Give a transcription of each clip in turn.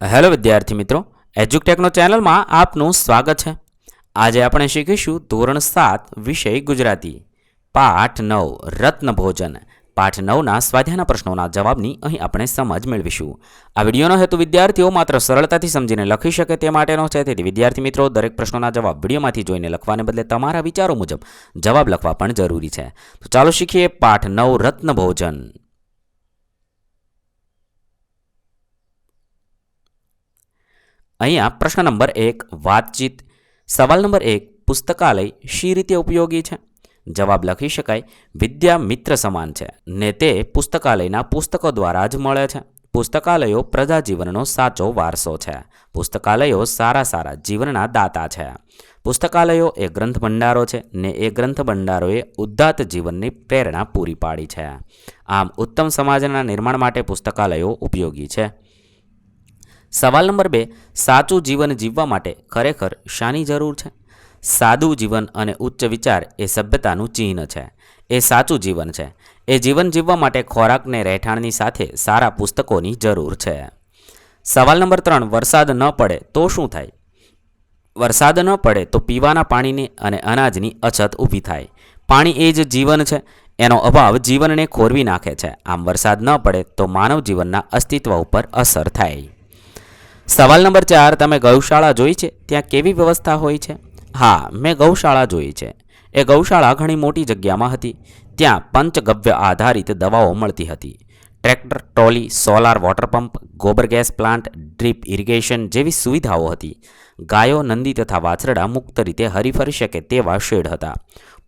Hello વિદ્યાર્થી મિત્રો, એજ્યુકટેકનો ચેનલમાં આપનું સ્વાગત છે. આજે આપણે શીખીશું ધોરણ સાત વિષય ગુજરાતી. પાઠ નવ, રત્ન ભોજન. પાઠ નવના સ્વાધ્યાયના પ્રશ્નોના જવાબની અહીં આપણે સમજ મેળવીશું. આ વિડીયોનો હેતુ વિદ્યાર્થીઓ માત્ર સરળતાથી સમજીને લખી શકે તે માટેનો છે, તેથી વિદ્યાર્થી મિત્રો, દરેક પ્રશ્નોના જવાબ વિડીયોમાંથી જોઈને લખવાને બદલે તમારા વિચારો મુજબ જવાબ લખવા પણ જરૂરી છે. તો ચાલો શીખીએ પાઠ નવ, રત્ન ભોજન. અહીંયા પ્રશ્ન નંબર એક, વાતચીત. સવાલ નંબર એક, પુસ્તકાલય શી રીતે ઉપયોગી છે? જવાબ લખી શકાય, વિદ્યા મિત્ર સમાન છે ને તે પુસ્તકાલયના પુસ્તકો દ્વારા જ મળે છે. પુસ્તકાલયો પ્રજાજીવનનો સાચો વારસો છે. પુસ્તકાલયો સારા સારા જીવનના દાતા છે. પુસ્તકાલયો એ ગ્રંથ ભંડારો છે ને એ ગ્રંથ ભંડારોએ ઉદ્ધાત જીવનની પ્રેરણા પૂરી પાડી છે. આમ ઉત્તમ સમાજના નિર્માણ માટે પુસ્તકાલયો ઉપયોગી છે. સવાલ નંબર બે, સાચું જીવન જીવવા માટે ખરેખર શાની જરૂર છે? સાદું જીવન અને ઉચ્ચ વિચાર એ સભ્યતાનું ચિહ્ન છે. એ સાચું જીવન છે. એ જીવન જીવવા માટે ખોરાકને રહેઠાણની સાથે સારા પુસ્તકોની જરૂર છે. સવાલ નંબર ત્રણ, વરસાદ ન પડે તો શું થાય? વરસાદ ન પડે તો પીવાના પાણીની અને અનાજની અછત ઊભી થાય. પાણી એ જ જીવન છે. એનો અભાવ જીવનને ખોરવી નાખે છે. આમ વરસાદ ન પડે તો માનવ જીવનના અસ્તિત્વ ઉપર અસર થાય. સવાલ નંબર ચાર, તમે ગૌશાળા જોઈ છે? ત્યાં કેવી વ્યવસ્થા હોય છે? હા, મેં ગૌશાળા જોઈ છે. એ ગૌશાળા ઘણી મોટી જગ્યામાં હતી. ત્યાં પંચગવ્ય આધારિત દવાઓ મળતી હતી. Tractor, trolley, solar water pump, ગોબર ગેસ પ્લાન્ટ, ડ્રીપ ઇરિગેશન જેવી સુવિધાઓ હતી. ગાયો, નંદી તથા વાછરડા મુક્ત રીતે હરીફરી શકે તેવા શેડ હતા.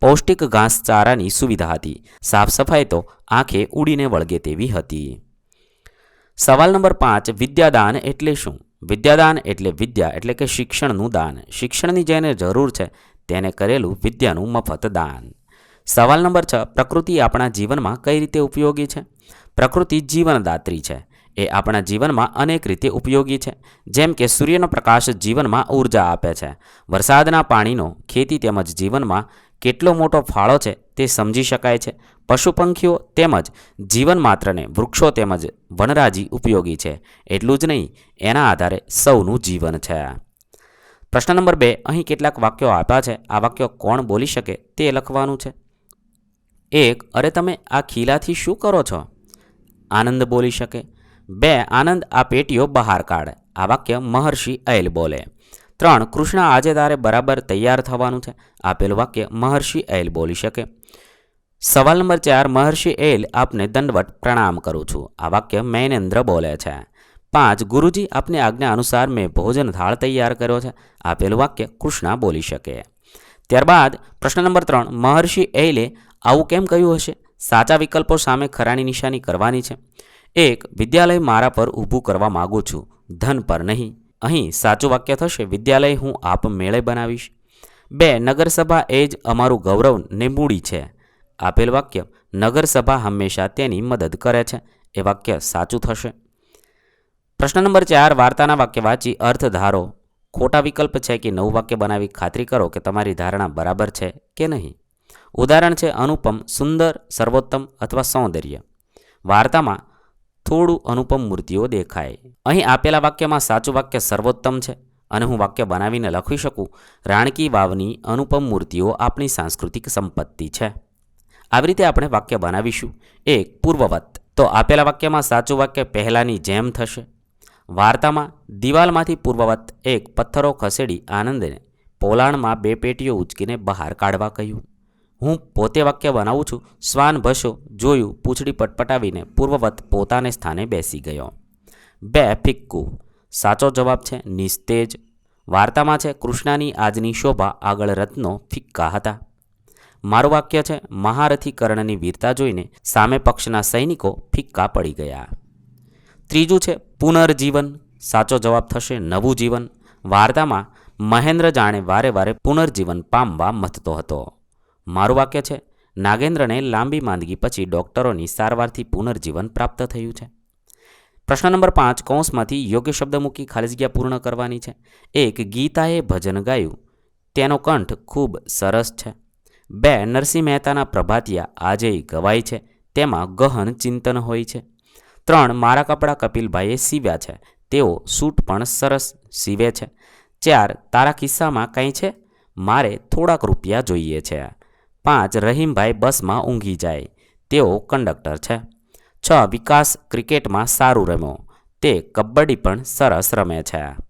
પૌષ્ટિક ઘાસચારાની સુવિધા હતી. સાફ સફાઈ તો આંખે ઉડીને વળગે તેવી હતી. સવાલ નંબર પાંચ, વિદ્યાદાન એટલે શું? વિદ્યાદાન એટલે વિદ્યા એટલે કે શિક્ષણનું દાન. શિક્ષણની જેને જરૂર છે તેને કરેલું વિદ્યાનું મફત દાન. સવાલ નંબર છ, પ્રકૃતિ આપણા જીવનમાં કઈ રીતે ઉપયોગી છે? પ્રકૃતિ જીવનદાત્રી છે. એ આપણા જીવનમાં અનેક રીતે ઉપયોગી છે. જેમ કે સૂર્યનો પ્રકાશ જીવનમાં ઊર્જા આપે છે. વરસાદના પાણીનો ખેતી તેમજ જીવનમાં કેટલો મોટો ફાળો છે તે સમજી શકાય છે. પશુ પંખીઓ તેમજ જીવન માત્રને વૃક્ષો તેમજ વનરાજી ઉપયોગી છે. એટલું જ નહીં, એના આધારે સૌનું જીવન છે. પ્રશ્ન નંબર બે, અહીં કેટલાક વાક્યો આપ્યા છે. આ વાક્યો કોણ બોલી શકે તે લખવાનું છે. એક, અરે તમે આ ખીલાથી શું કરો છો? આનંદ બોલી શકે. બે, આનંદ આ પેટીઓ બહાર કાઢ. આ વાક્ય મહર્ષિ અયલ બોલે. ત્રણ, કૃષ્ણ આજે તારે બરાબર તૈયાર થવાનું છે. આપેલું વાક્ય મહર્ષિ એલ બોલી શકે. સવાલ નંબર ચાર, મહર્ષિ એલ આપને દંડવટ પ્રણામ કરું છું. આ વાક્ય મૈનેન્દ્ર બોલે છે. પાંચ, ગુરુજી આપની આજ્ઞા અનુસાર મેં ભોજન થાળ તૈયાર કર્યો છે. આપેલું વાક્ય કૃષ્ણા બોલી શકે. ત્યારબાદ પ્રશ્ન નંબર ત્રણ, મહર્ષિ એલે આવું કેમ કહ્યું હશે? સાચા વિકલ્પો સામે ખરાની નિશાની કરવાની છે. એક, વિદ્યાલય મારા પર ઊભું કરવા માગું છું. ધન પર નહીં. અહીં સાચું વાક્ય થશે, વિદ્યાલય હું આપ મેળે બનાવીશ. બે, નગરસભા એ જ અમારું ગૌરવ ને મૂડી છે. આપેલ વાક્ય નગરસભા હંમેશા તેની મદદ કરે છે. એ વાક્ય સાચું થશે. પ્રશ્ન નંબર ચાર, વાર્તાના વાક્ય વાંચી અર્થ ધારો. ખોટા વિકલ્પ છે કે નવું વાક્ય બનાવી ખાતરી કરો કે તમારી ધારણા બરાબર છે કે નહીં? ઉદાહરણ છે અનુપમ સુંદર, સર્વોત્તમ અથવા સૌંદર્ય. વાર્તામાં થોડું અનુપમ મૂર્તિઓ દેખાય. અહીં આપેલા વાક્યમાં સાચું વાક્ય સર્વોત્તમ છે અને હું વાક્ય બનાવીને લખી શકું. રાણકી વાવની અનુપમ મૂર્તિઓ આપણી સાંસ્કૃતિક સંપત્તિ છે. આવી રીતે આપણે વાક્ય બનાવીશું. એક, પૂર્વવત. તો આપેલા વાક્યમાં સાચું વાક્ય પહેલાંની જેમ થશે. વાર્તામાં, દિવાલમાંથી પૂર્વવત. એક, પથ્થરો ખસેડી આનંદને પોલાણમાં બે પેટીઓ ઉચકીને બહાર કાઢવા કહ્યું. હું પોતે વાક્ય બનાવું છું. શ્વાન ભસો જોયું, પૂંછડી પટપટાવીને પૂર્વવત પોતાને સ્થાને બેસી ગયો. બે, ફિક્કુ. સાચો જવાબ છે નિસ્તેજ. વાર્તામાં છે, કૃષ્ણાની આજની શોભા આગળ રત્નો ફિક્કા હતા. મારું વાક્ય છે મહારથી કર્ણની વીરતા જોઈને સામે પક્ષના સૈનિકો ફિક્કા પડી ગયા. ત્રીજું છે, પુનર્જીવન. સાચો જવાબ થશે, નવું જીવન. વાર્તામાં મહેન્દ્ર જાણે વારે વારે પુનર્જીવન પામવા મથતો હતો. મારું વાક્ય છે, નાગેન્દ્રને લાંબી માંદગી પછી ડૉક્ટરોની સારવારથી પુનર્જીવન પ્રાપ્ત થયું છે. પ્રશ્ન નંબર પાંચ, કૌંસમાંથી યોગ્ય શબ્દ મૂકી ખાલી જગ્યા પૂર્ણ કરવાની છે. એક, ગીતાએ ભજન ગાયું. તેનો કંઠ ખૂબ સરસ છે. બે નરસિંહ મહેતાના પ્રભાતિયા આજે ગવાય છે. તેમાં ગહન ચિંતન હોય છે. ત્રણ મારા કપડાં કપિલભાઈએ સીવ્યા છે. તેઓ સૂટ પણ સરસ સીવે છે. ચાર, તારા ખિસ્સામાં કંઈ છે? મારે થોડાક રૂપિયા જોઈએ છે. પાંચ, રહીમભાઈ બસમાં ઊંઘી જાય. તેઓ કંડક્ટર છે. છ, વિકાસ ક્રિકેટમાં સારું રમ્યો. તે કબડ્ડી પણ સરસ રમે છે.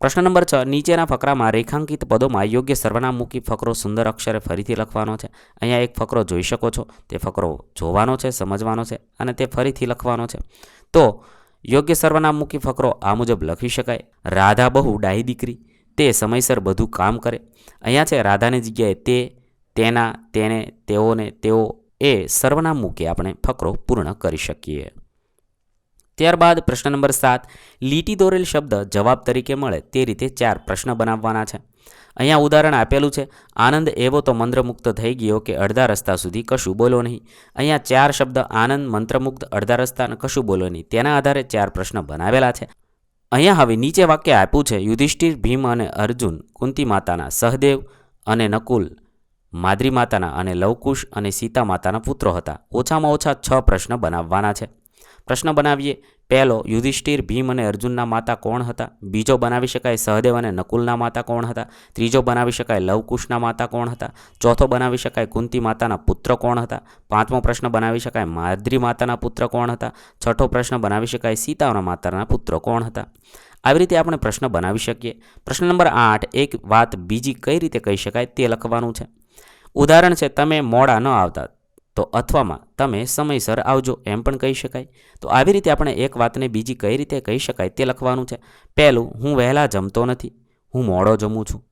પ્રશ્ન નંબર છ, નીચેના ફકરામાં રેખાંકિત પદોમાં યોગ્ય સર્વનામ મૂકી ફકરો સુંદર અક્ષરે ફરીથી લખવાનો છે. અહીંયા એક ફકરો જોઈ શકો છો. તે ફકરો જોવાનો છે, સમજવાનો છે અને તે ફરીથી લખવાનો છે. તો, યોગ્ય સર્વનામ મૂકી ફકરો આ મુજબ લખી શકાય. રાધા બહુ ડાહી દીકરી. તે સમયસર બધું કામ કરે. અહીંયા છે, રાધાની જગ્યાએ તે, તેના તેને તેઓને, તેઓ એ સર્વનામ મૂકી આપણે ફકરો પૂર્ણ કરી શકીએ. ત્યારબાદ પ્રશ્ન નંબર સાત, લીટી દોરેલ શબ્દ જવાબ તરીકે મળે તે રીતે ચાર પ્રશ્ન બનાવવાના છે. અહીંયા ઉદાહરણ આપેલું છે, આનંદ એવો તો મંત્રમુક્ત થઈ ગયો કે અડધા રસ્તા સુધી કશું બોલો નહીં. અહીંયા ચાર શબ્દ આનંદ મંત્રમુક્ત અડધા રસ્તા અને કશું બોલો નહીં. તેના આધારે ચાર પ્રશ્ન બનાવેલા છે. અહીંયા હવે નીચે વાક્ય આપ્યું છે, યુધિષ્ઠિર, ભીમ અને અર્જુન, કુંતી માતાના સહદેવ અને નકુલ, માદ્રી માતાના અને લવકુશ અને સીતા માતાના પુત્રો હતા. ઓછામાં ઓછા છ પ્રશ્ન બનાવવાના છે. પ્રશ્ન બનાવીએ. પહેલો, યુધિષ્ઠિર, ભીમ અને અર્જુનના માતા કોણ હતા? બીજો, બનાવી શકાય સહદેવ અને નકુલના માતા કોણ હતા? ત્રીજો, બનાવી શકાય લવકુશના માતા કોણ હતા? ચોથો, બનાવી શકાય કુંતી માતાના પુત્ર કોણ હતા? પાંચમો પ્રશ્ન, બનાવી શકાય માદ્રી માતાના પુત્ર કોણ હતા? છઠ્ઠો પ્રશ્ન, બનાવી શકાય સીતાના માતાના પુત્ર કોણ હતા? આવી રીતે આપણે પ્રશ્ન બનાવી શકીએ. પ્રશ્ન નંબર આઠ, એક વાત બીજી કઈ રીતે કહી શકાય તે લખવાનું છે. ઉદાહરણ છે, તમે મોડા ન આવતા. તો અથવામાં તમે સમયસર આવજો એમ પણ કહી શકાય. તો આવી રીતે આપણે એક વાતને બીજી કઈ રીતે કહી શકાય તે લખવાનું છે. પહેલું, હું વહેલા જમતો નથી, હું મોડો જમું છું.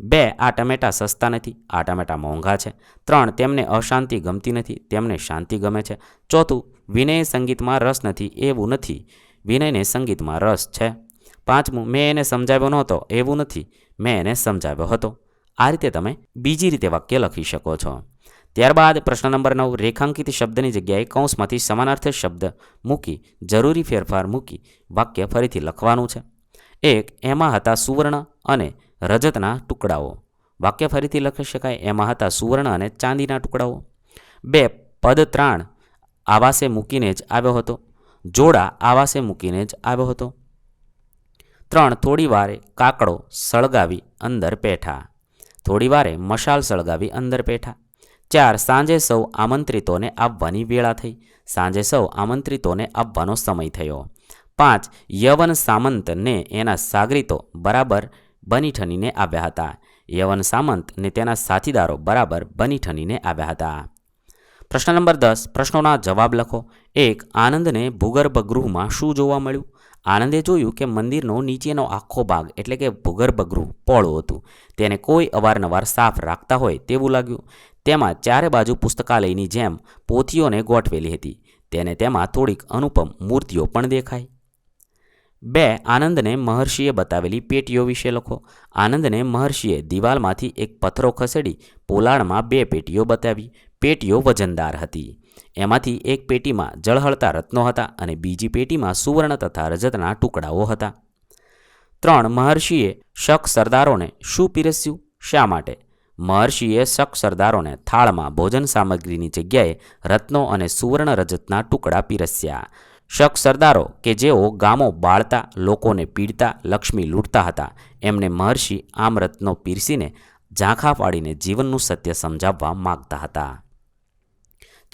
બે, આ ટમેટાં સસ્તા નથી, આ ટમેટાં મોંઘા છે. ત્રણ, તેમને અશાંતિ ગમતી નથી, તેમને શાંતિ ગમે છે. ચોથું, વિનય સંગીતમાં રસ નથી, એવું નથી. વિનયને સંગીતમાં રસ છે. પાંચમું, મેં એને સમજાવ્યો નહોતો, એવું નથી. મેં એને સમજાવ્યો હતો. આ રીતે તમે બીજી રીતે વાક્ય લખી શકો છો. ત્યારબાદ પ્રશ્ન નંબર નવ, રેખાંકિત શબ્દની જગ્યાએ કૌંસમાંથી સમાનાર્થ શબ્દ મૂકી, જરૂરી ફેરફાર મૂકી, વાક્ય ફરીથી લખવાનું છે. એક, એમાં હતા સુવર્ણ અને રજતના ટુકડાઓ. વાક્ય ફરીથી લખી શકાય, એમાં હતા સુવર્ણ અને ચાંદીના ટુકડાઓ. બે, પદ ત્રાણ આવાસે મૂકીને જ આવ્યો હતો. જોડા આવાસે મૂકીને જ આવ્યો હતો. ત્રણ, થોડી વારે કાકડો સળગાવી અંદર પેઠા થોડી વારે મશાલ સળગાવી અંદર પેઠા ચાર સાંજે સૌ આમંત્રિતોને આવવાની વેળા થઈ. સાંજે સૌ આમંત્રિતોને આવવાનો સમય થયો. પાંચ, યવન સામંતને એના સાગરીતો બરાબર બની ઠનીને આવ્યા હતા. યવન સામંત ને તેના સાથીદારો બરાબર બની ઠનીને આવ્યા હતા. પ્રશ્ન નંબર દસ, પ્રશ્નોના જવાબ લખો. એક, આનંદને ભૂગર્ભ ગૃહમાં શું જોવા મળ્યું? આનંદે જોયું કે મંદિરનો નીચેનો આખો ભાગ એટલે કે ભૂગર્ભગૃહ પોળું હતું. તેને કોઈ અવારનવાર સાફ રાખતા હોય તેવું લાગ્યું. તેમાં ચારે બાજુ પુસ્તકાલયની જેમ પોથીઓને ગોઠવેલી હતી. તેને તેમાં થોડીક અનુપમ મૂર્તિઓ પણ દેખાઈ. બે, આનંદને મહર્ષિએ બતાવેલી પેટીઓ વિશે લખો. આનંદને મહર્ષિએ દિવાલમાંથી એક પથ્થરો ખસેડી પોલાણમાં બે પેટીઓ બતાવી. પેટીઓ વજનદાર હતી. એમાંથી એક પેટીમાં જળહળતા રત્નો હતા અને બીજી પેટીમાં સુવર્ણ તથા રજતના ટુકડાઓ હતા. ત્રણ મહર્ષિએ શક સરદારોને શું પીરસ્યું? શા માટે? મહર્ષિએ શક સરદારોને થાળમાં ભોજન સામગ્રીની જગ્યાએ રત્નો અને સુવર્ણ રજતના ટુકડા પીરસ્યા. શક સરદારો કે જેઓ ગામો બાળતા, લોકોને પીડતા, લક્ષ્મી લૂંટતા હતા, એમને મહર્ષિ આમ રત્નો પીરસીને ઝાંખા પાડીને જીવનનું સત્ય સમજાવવા માગતા હતા.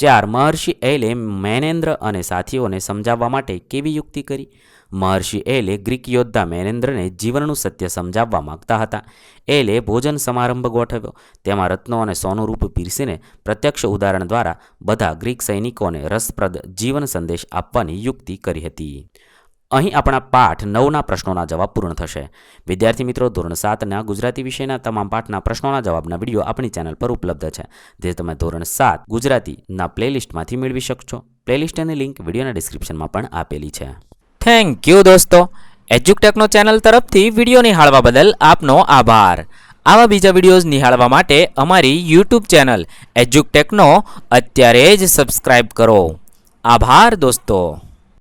ચાર મહર્ષિ એલે મેનેન્દ્ર અને સાથીઓને સમજાવવા માટે કેવી યુક્તિ કરી? મહર્ષિ એલે ગ્રીક યોદ્ધા મેનેન્દ્રને જીવનનું સત્ય સમજાવવા માગતા હતા. એલે ભોજન સમારંભ ગોઠવ્યો. તેમાં રત્નો અને સોનું રૂપ પીરસીને પ્રત્યક્ષ ઉદાહરણ દ્વારા બધા ગ્રીક સૈનિકોને રસપ્રદ જીવન સંદેશ આપવાની યુક્તિ કરી હતી. અહીં આપણા પાઠ નવના પ્રશ્નોના જવાબ પૂર્ણ થશે. વિદ્યાર્થી મિત્રો, ધોરણ સાતના ગુજરાતી વિષયના તમામ પાઠના પ્રશ્નોના જવાબના વીડિયો આપણી ચેનલ પર ઉપલબ્ધ છે, જે તમે ધોરણ સાત ગુજરાતીના પ્લેલિસ્ટમાંથી મેળવી શકશો. પ્લેલિસ્ટની લિંક વિડીયોના ડિસ્ક્રિપ્શનમાં પણ આપેલી છે. થેન્ક યુ દોસ્તો. એજ્યુકટેકનો ચેનલ તરફથી વીડિયો નિહાળવા બદલ આપનો આભાર. આવા બીજા વિડીયોઝ નિહાળવા માટે અમારી યુટ્યુબ ચેનલ એજ્યુકટેકનો અત્યારે જ સબસ્ક્રાઇબ કરો. આભાર દોસ્તો.